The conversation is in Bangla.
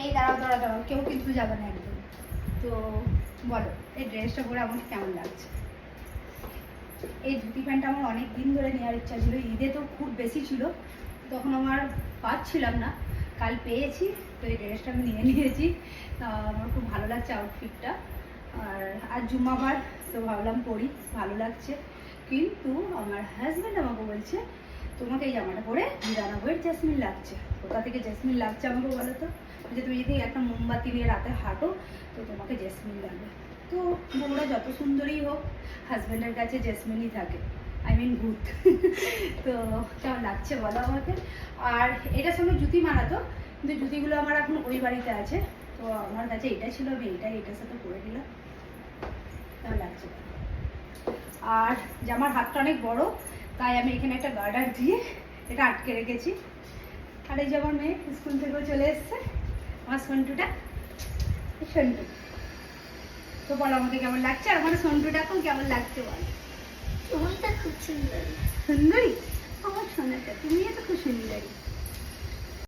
এই দাঁড়াও দাঁড়াও দাঁড়াও, কেউ কিন্তু যাবে না একদম। তো বলো, এই ড্রেসটা পরে আমাকে কেমন লাগছে? এই ধুতি প্যান্টটা আমার অনেক দিন ধরে নেওয়ার ইচ্ছা ছিল, ঈদে তো খুব বেশি ছিল, তখন আমার পাচ্ছিলাম না। কাল পেয়েছি, তো এই ড্রেসটা আমি নিয়ে নিয়েছি। তা আমার খুব ভালো লাগছে আউটফিটটা আর আজ জুম্মাবার তো ভাবলাম পরি, ভালো লাগছে। কিন্তু আমার হাজব্যান্ড আমাকে বলছে তোমাকে এই জামাটা পরে নিরানব্বইয়ের জেসমিন লাগছে। কোথা থেকে জেসমিন লাগছে আমাকে বলো তো? যে তুমি যদি একটা মোমবাতি নিয়ে রাতে হাঁটো, তো তোমাকে জেসমিন লাগবে। তো বউরা যত সুন্দরই হোক হাজব্যান্ডের কাছে জেসমিনই থাকে। আই মিন ভূত তো কেমন লাগছে বলো আমাকে। আর এটার সঙ্গে জুতি মানাতো কিন্তু জুতিগুলো আমার এখন ওই বাড়িতে আছে। তো আমার কাছে এটা ছিল, আমি এটাই এটার সাথে করে দিলাম কেমন লাগছে। আর জামার হাতটা অনেক বড়। তাই আমি এখানে একটা গার্ডার দিয়ে এটা আটকে রেখেছি। আর এই যে আমার মেয়ে স্কুল থেকেও চলে এসছে আমার সন্টুটা সন্টু। তো বলো আমাকে কেমন লাগছে? আর আমার এখন কেমন লাগছে বল? চুলটা খুব সুন্দর। সুন্দরী? আমার সোনাটা তুমিও তো খুব সুন্দরী।